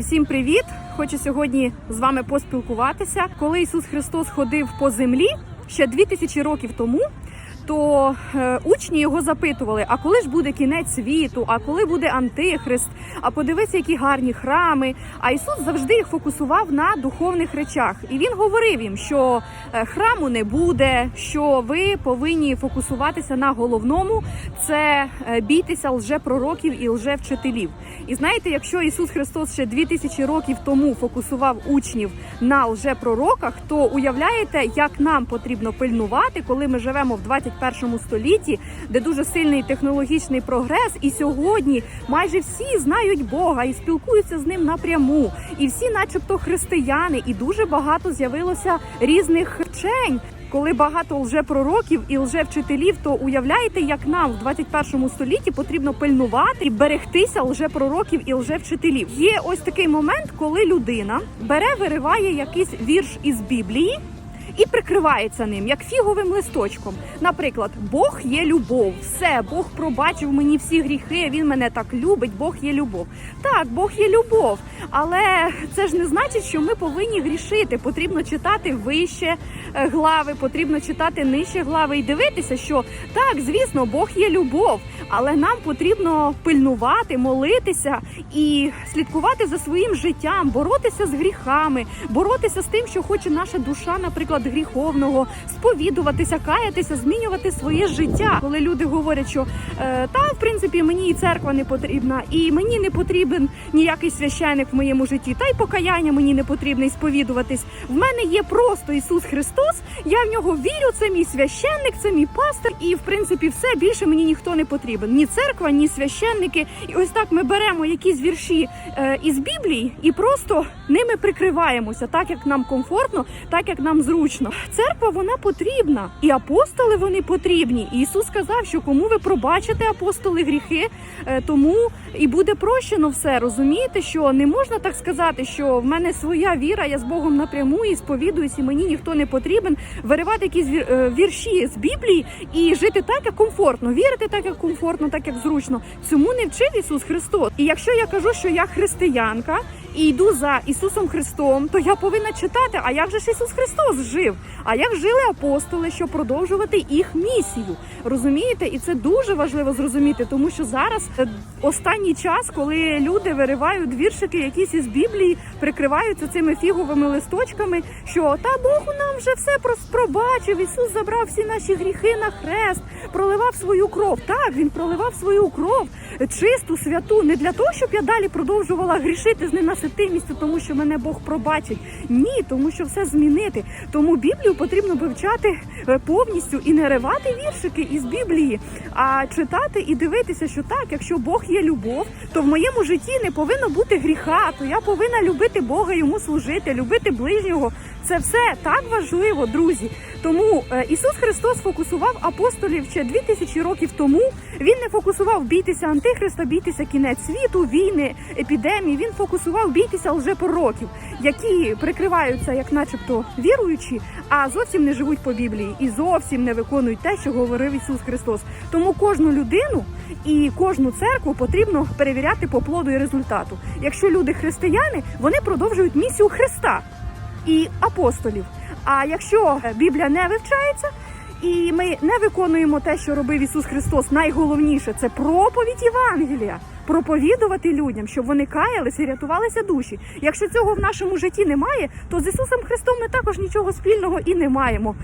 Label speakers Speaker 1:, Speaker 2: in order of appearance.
Speaker 1: Всім привіт! Хочу сьогодні з вами поспілкуватися. Коли Ісус Христос ходив по землі ще 2000 років тому. То е, учні його запитували: а коли ж буде кінець світу? А коли буде антихрист? А подивися, які гарні храми. А Ісус завжди їх фокусував на духовних речах, і він говорив їм, що е, храму не буде, що ви повинні фокусуватися на головному це е, бійтеся лжепророків і лжевчителів. І знаєте, якщо Ісус Христос ще 2000 років тому фокусував учнів на лжепророках, то уявляєте, як нам потрібно пильнувати, коли ми живемо в 21 столітті, де дуже сильний технологічний прогрес, і сьогодні майже всі знають Бога і спілкуються з ним напряму, і всі, начебто, християни, і дуже багато з'явилося різних вчень. Коли багато лжепророків і лжевчителів, то уявляєте, як нам в 21 столітті потрібно пильнувати і берегтися лжепророків і лжевчителів. Є ось такий момент, коли людина бере, вириває якийсь вірш із Біблії. І прикривається ним як фіговим листочком. Наприклад, Бог є любов, все Бог пробачив мені всі гріхи. Він мене так любить. Бог є любов. Так, Бог є любов, але це ж не значить, що ми повинні грішити. Потрібно читати вище е, глави, потрібно читати нижче глави і дивитися, що так, звісно, Бог є любов, але нам потрібно пильнувати, молитися і слідкувати за своїм життям, боротися з гріхами, боротися з тим, що хоче наша душа, наприклад, гріховного, сповідуватися, каятися, змінювати своє життя. Коли люди говорять, що е, та в принципі мені і церква не потрібна, і мені не потрібен ніякий священик в моєму житті, та й покаяння мені не потрібне і сповідуватись. В мене є просто Ісус Христос. Я в нього вірю. Це мій священник, це мій пастор, і в принципі все більше мені ніхто не потрібен. Ні церква, ні священники. І ось так ми беремо якісь вірші е, із Біблії і просто ними прикриваємося, так як нам комфортно, так як нам зручно. Церква вона потрібна, і апостоли вони потрібні. І Ісус сказав, що кому ви пробачите апостоли гріхи, е, тому і буде прощено все. Розумієте, що не можна так сказати, що в мене своя віра, я з Богом напряму і сповідуюсь, і мені ніхто не потрібен. Виривати якісь е, вірші з Біблії і жити так, як комфортно, вірити так, як комфортно, так як зручно. Цьому не вчив Ісус Христос. І якщо я кажу, що я християнка і йду за Ісусом Христом, то я повинна читати, а як же ж Ісус Христос жив? А як жили апостоли, щоб продовжувати їх місію? Розумієте? І це дуже важливо зрозуміти, тому що зараз е, останній час, коли люди виривають віршики якісь із Біблії, прикриваються цими фіговими листочками, що та Бог у нам вже все пробачив. Ісус забрав всі наші гріхи на хрест, проливав свою кров. Так, він проливав свою кров чисту, святу, не для того, щоб я далі продовжувала грішити з ненаситимістю, тому що мене Бог пробачить. Ні, тому що все змінити. Тому Біблію потрібно вивчати е, повністю і не ривати віршики із Біблії, а читати і дивитися, що так, якщо Бог є любов, то в моєму житті не повинно бути гріха. То я повинна любити Бога, йому служити, любити ближнього. Це все так важливо, друзі. Тому е, Ісус Христос фокусував апостолів ще 2000 років тому. Він не фокусував бійтеся антихриста, бійтеся кінець світу, війни, епідемії. Він фокусував бійтеся лжепророків, які прикриваються, як начебто, віруючі, а зовсім не живуть по Біблії і зовсім не виконують те, що говорив Ісус Христос. Тому кожну людину і кожну церкву потрібно перевіряти по плоду і результату. Якщо люди християни, вони продовжують місію Христа і апостолів. А якщо Біблія не вивчається, і ми не виконуємо те, що робив Ісус Христос, найголовніше це проповідь Євангелія, проповідувати людям, щоб вони каялися і рятувалися душі. Якщо цього в нашому житті немає, то з Ісусом Христом ми також нічого спільного і не маємо.